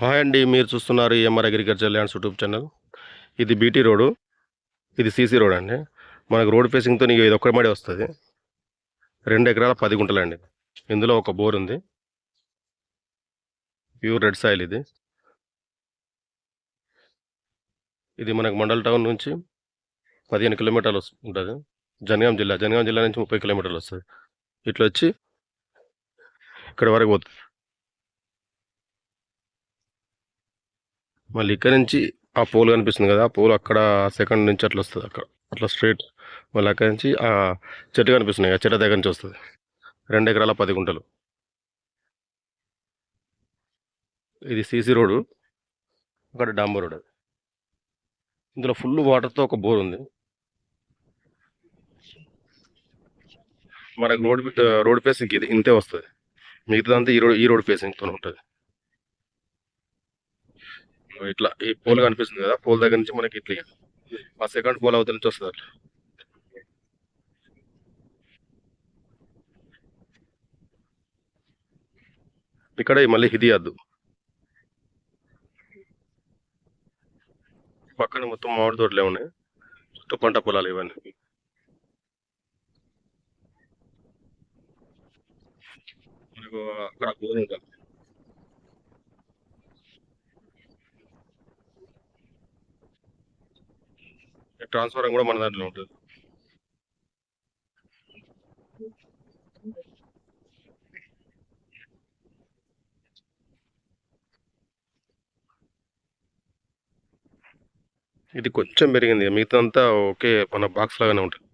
Hi అండి మీరు చూస్తున్నారు MR agriculture lands YouTube channel ఇది బీటీ రోడ్ ఇది సీసీ రోడ్ అండి. మనకు రోడ్ ఫేసింగ్తో నీకు ఇది ఒక్క మాడే వస్తుంది. రెండు ఎకరాల పది గుంటలండి. ఇందులో ఒక బోర్ ఉంది. ప్యూర్ రెడ్ సాయిల్ ఇది. ఇది మనకు మండల్ టౌన్ నుంచి పదిహేను కిలోమీటర్లు ఉంటుంది. జనగాం జిల్లా జనగాం జిల్లా నుంచి ముప్పై కిలోమీటర్లు వస్తుంది. ఇట్లా వచ్చి ఇక్కడ వరకు పోతుంది. మళ్ళీ ఇక్కడ నుంచి ఆ పోల్ కనిపిస్తుంది కదా ఆ పోల్ అక్కడ సెకండ్ నుంచి అట్లా వస్తుంది అక్కడ. అట్లా స్ట్రైట్ మళ్ళీ అక్కడ నుంచి ఆ చెట్టు కనిపిస్తున్నాయి ఆ చెట్టు దగ్గర నుంచి వస్తుంది. రెండు ఎకరాల పది గుంటలు. ఇది సీసీ రోడ్ అక్కడ డాంబర్ రోడ్ అది. ఇందులో ఫుల్ వాటర్తో ఒక బోర్ ఉంది. మనకు రోడ్ రోడ్ ఫేసింగ్ ఇది ఇంతే వస్తుంది. మిగతాదంతా ఈ రోడ్ ఈ రోడ్ ఫేసింగ్తో ఉంటుంది. ఇట్లా ఈ పోల్ కనిపిస్తుంది కదా పోల్ దగ్గర నుంచి మనకి ఇట్లా ఆ సెకండ్ పోల్ అవతల నుంచి వస్తుంది అట్లా ఇక్కడ మళ్ళీ ఇది అద్దు. పక్కన మొత్తం మామిడి తోటలే ఉన్నాయి. చుట్టూ పంట పొలాలు ఇవన్నీ. మనకు అక్కడ బోర్ ట్రాన్స్ఫారం కూడా మన దాంట్లో ఉంటుంది. ఇది కొంచెం పెరిగింది. మిగతా అంతా ఒకే మన బాక్స్ లాగానే ఉంటుంది.